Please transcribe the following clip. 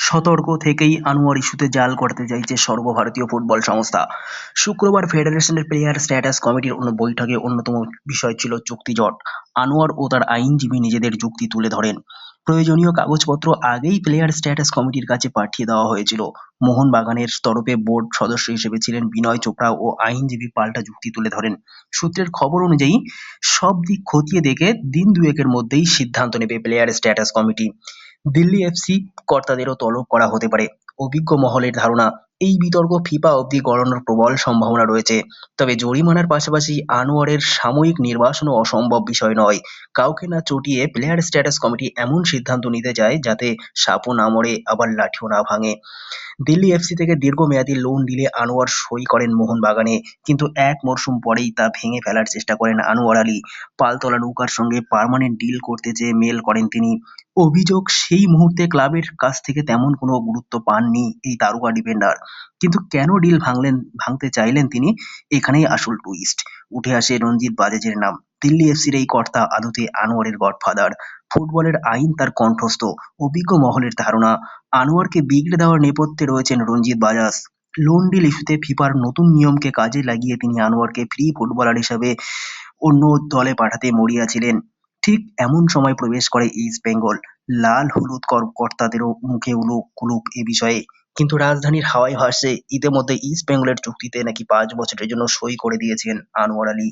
সতর্ক থেকেই আনোয়ার ইস্যুতে জাল করতে চাইছে সর্বভারতীয় ফুটবল সংস্থা। শুক্রবার ফেডারেশনের প্লেয়ার স্ট্যাটাস কমিটির অন্য বৈঠকে অন্যতম বিষয় ছিল চুক্তিজট আনোয়ার ও তার আইনজীবী নিজেদের যুক্তি তুলে ধরেন। প্রয়োজনীয় কাগজপত্র আগেই প্লেয়ার স্ট্যাটাস কমিটির কাছে পাঠিয়ে দেওয়া হয়েছিল। মোহনবাগানের তরফে বোর্ড সদস্য হিসেবে ছিলেন বিনয় চোপড়া ও আইনজীবী পাল্টা যুক্তি তুলে ধরেন। সূত্রের খবর অনুযায়ী, সব দিক খতিয়ে দেখে দিন দুয়েকের মধ্যেই সিদ্ধান্ত নেবে player status committee. Delhi FC কর্তাদেরও তলব করা হতে পারে। অভিজ্ঞ মহলের ধারণা এই বিতর্ক ফিফা অবধি গড়ানোর প্রবল সম্ভাবনা রয়েছে। তবে জরিমানার পাশাপাশি আনোয়ারের সাময়িক নির্বাসনও অসম্ভব বিষয় নয়। কাউকে না চটিয়ে প্লেয়ার স্ট্যাটাস কমিটি এমন সিদ্ধান্ত নিতে যায় যাতে সাপও না মরে, আবার লাঠিও না ভাঙে। দিল্লি এফসি থেকে দীর্ঘমেয়াদী লোন ডিলে আনোয়ার সই করেন মোহনবাগানে, কিন্তু এক মরশুম পরেই তা ভেঙে ফেলার চেষ্টা করেন আনোয়ার আলী। পালতলা নৌকার সঙ্গে পার্মানেন্ট ডিল করতে চেয়ে মেল করেন তিনি। অভিযোগ, সেই মুহূর্তে ক্লাবের কাছ থেকে তেমন কোনো গুরুত্ব পাননি এই তারকা ডিফেন্ডার কিন্তু কেন ডিল ভাঙলেন, ভাঙতে চাইলেন তিনি? এখানেই আসল টুইস্ট উঠে আসে রঞ্জিত বাজাজের নাম। দিল্লি এফসির এই কর্তা আদতে আনোয়ারের গডফাদার ফুটবলের আইন তার কণ্ঠস্থ। অভিজ্ঞ মহলের ধারণা, আনোয়ারকে বিগড়ে দেওয়ার নেপথ্যে রয়েছেন রঞ্জিত বাজাজ। লোন ডিল ইস্যুতে ফিফার নতুন নিয়মকে কাজে লাগিয়ে তিনি আনোয়ারকে ফ্রি ফুটবলার হিসেবে অন্য দলে পাঠাতে মরিয়াছিলেন ঠিক এমন সময় প্রবেশ করে ইস্ট বেঙ্গল লাল হলুদ কর- কর্তাদেরও মুখে উলুক কুলুপ এ বিষয়ে। কিন্তু রাজধানীর হাওয়ায় ভাসছে ইতিমধ্যে ইস্ট বেঙ্গলের চুক্তিতে নাকি পাঁচ বছরের জন্য সই করে দিয়েছেন আনোয়ার আলী।